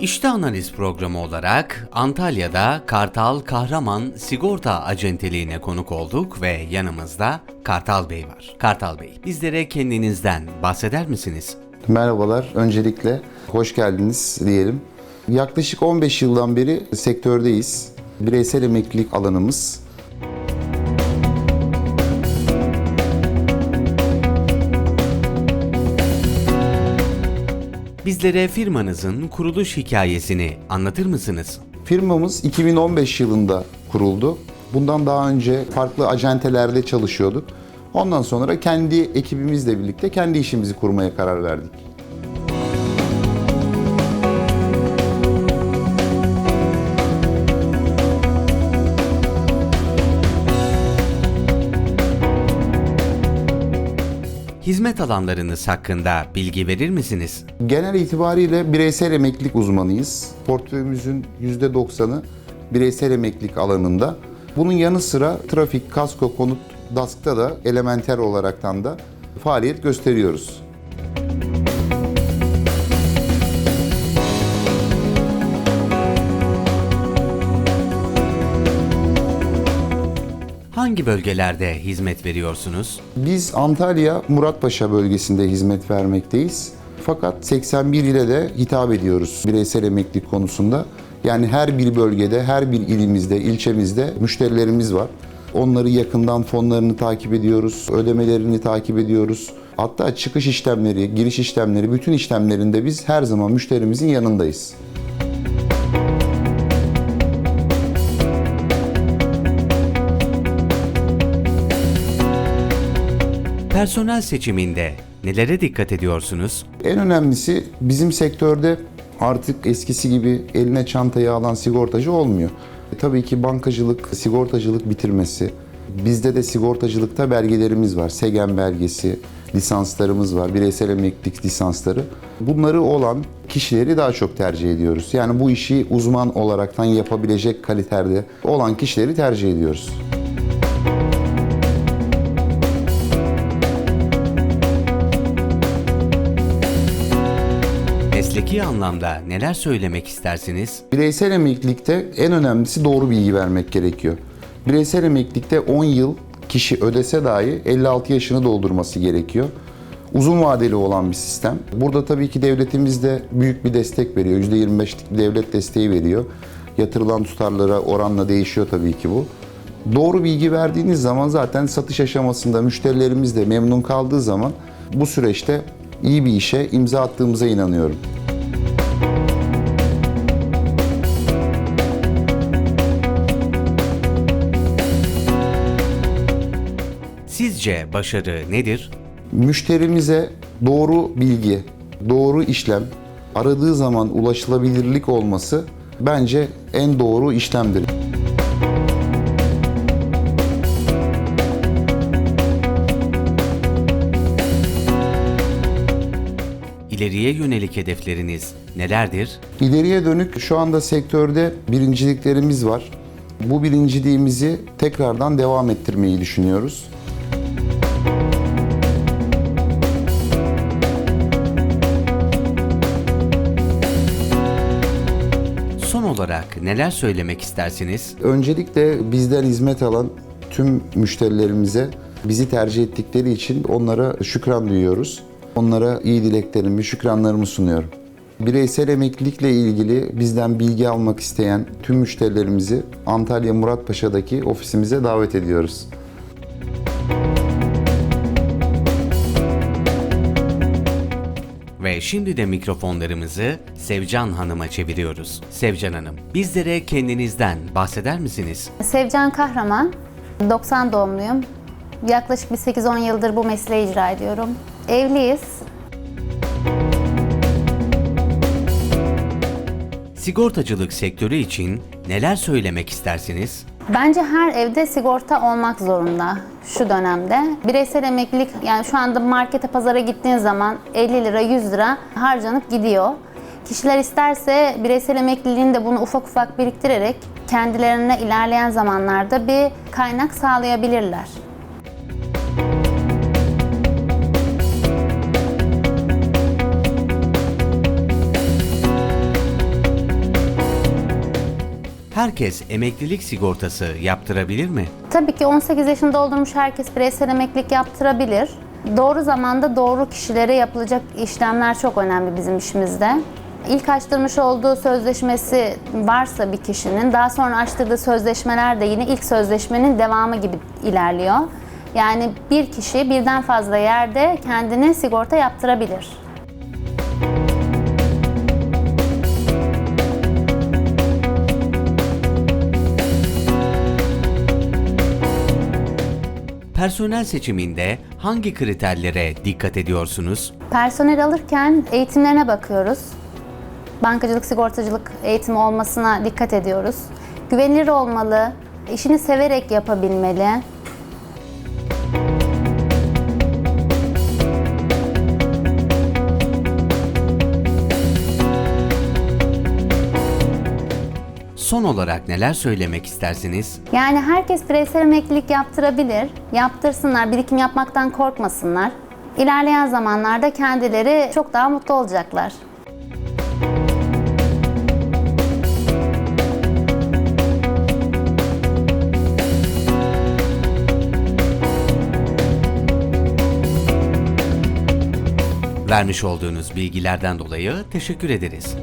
İşte analiz programı olarak Antalya'da Kartal Kahraman Sigorta Acenteliğine konuk olduk ve yanımızda Kartal Bey var. Kartal Bey, bizlere kendinizden bahseder misiniz? Merhabalar. Öncelikle hoş geldiniz diyelim. Yaklaşık 15 yıldan beri sektördeyiz. Bireysel emeklilik alanımız. Bizlere firmanızın kuruluş hikayesini anlatır mısınız? Firmamız 2015 yılında kuruldu. Bundan daha önce farklı acentelerde çalışıyorduk. Ondan sonra kendi ekibimizle birlikte kendi işimizi kurmaya karar verdik. Hizmet alanlarınız hakkında bilgi verir misiniz? Genel itibariyle bireysel emeklilik uzmanıyız. Portföyümüzün %90'ı bireysel emeklilik alanında. Bunun yanı sıra trafik, kasko, konut, DASK'ta da elementer olaraktan da faaliyet gösteriyoruz. Hangi bölgelerde hizmet veriyorsunuz? Biz Antalya Muratpaşa bölgesinde hizmet vermekteyiz. Fakat 81 ile de hitap ediyoruz bireysel emeklilik konusunda. Yani her bir bölgede, her bir ilimizde, ilçemizde müşterilerimiz var. Onları yakından fonlarını takip ediyoruz, ödemelerini takip ediyoruz. Hatta çıkış işlemleri, giriş işlemleri, bütün işlemlerinde biz her zaman müşterimizin yanındayız. Personel seçiminde nelere dikkat ediyorsunuz? En önemlisi bizim sektörde artık eskisi gibi eline çantayı alan sigortacı olmuyor. E, tabii ki bankacılık, sigortacılık bitirmesi. Bizde de sigortacılıkta belgelerimiz var. SEGEN belgesi, lisanslarımız var. Bireysel emeklilik lisansları. Bunları olan kişileri daha çok tercih ediyoruz. Yani bu işi uzman olaraktan yapabilecek kalitede olan kişileri tercih ediyoruz. Mesleki anlamda neler söylemek istersiniz? Bireysel emeklilikte en önemlisi doğru bilgi vermek gerekiyor. Bireysel emeklilikte 10 yıl kişi ödese dahi 56 yaşını doldurması gerekiyor. Uzun vadeli olan bir sistem. Burada tabii ki devletimiz de büyük bir destek veriyor. %25'lik bir devlet desteği veriyor. Yatırılan tutarlara oranla değişiyor tabii ki bu. Doğru bilgi verdiğiniz zaman zaten satış aşamasında müşterilerimiz de memnun kaldığı zaman bu süreçte iyi bir işe imza attığımıza inanıyorum. Sizce başarı nedir? müşterimize doğru bilgi, doğru işlem, aradığı zaman ulaşılabilirlik olması bence en doğru işlemdir. İleriye yönelik hedefleriniz nelerdir? İleriye dönük şu anda sektörde birinciliklerimiz var. Bu birinciliğimizi tekrardan devam ettirmeyi düşünüyoruz. Son olarak neler söylemek istersiniz? Öncelikle bizden hizmet alan tüm müşterilerimize bizi tercih ettikleri için onlara şükran duyuyoruz. Onlara iyi dileklerimi, şükranlarımı sunuyorum. Bireysel emeklilikle ilgili bizden bilgi almak isteyen tüm müşterilerimizi Antalya Muratpaşa'daki ofisimize davet ediyoruz. Ve şimdi de mikrofonlarımızı Sevcan Hanım'a çeviriyoruz. Sevcan Hanım, bizlere kendinizden bahseder misiniz? Sevcan Kahraman, 90 doğumluyum. Yaklaşık bir 8-10 yıldır bu mesleği icra ediyorum. Evliyiz. Sigortacılık sektörü için neler söylemek istersiniz? Bence her evde sigorta olmak zorunda şu dönemde. Bireysel emeklilik yani şu anda markete pazara gittiğin zaman 50 lira 100 lira harcanıp gidiyor. Kişiler isterse bireysel emekliliğini de bunu ufak ufak biriktirerek kendilerine ilerleyen zamanlarda bir kaynak sağlayabilirler. Herkes emeklilik sigortası yaptırabilir mi? Tabii ki 18 yaşını doldurmuş herkes bireysel emeklilik yaptırabilir. Doğru zamanda doğru kişilere yapılacak işlemler çok önemli bizim işimizde. İlk açtırmış olduğu sözleşmesi varsa bir kişinin daha sonra açtırdığı sözleşmeler de yine ilk sözleşmenin devamı gibi ilerliyor. Yani bir kişi birden fazla yerde kendine sigorta yaptırabilir. Personel seçiminde hangi kriterlere dikkat ediyorsunuz? Personel alırken eğitimlerine bakıyoruz. Bankacılık, sigortacılık eğitimi olmasına dikkat ediyoruz. Güvenilir olmalı, işini severek yapabilmeli. Son olarak neler söylemek istersiniz? Yani herkes bireysel emeklilik yaptırabilir. Yaptırsınlar, birikim yapmaktan korkmasınlar. İlerleyen zamanlarda kendileri çok daha mutlu olacaklar. Vermiş olduğunuz bilgilerden dolayı teşekkür ederiz.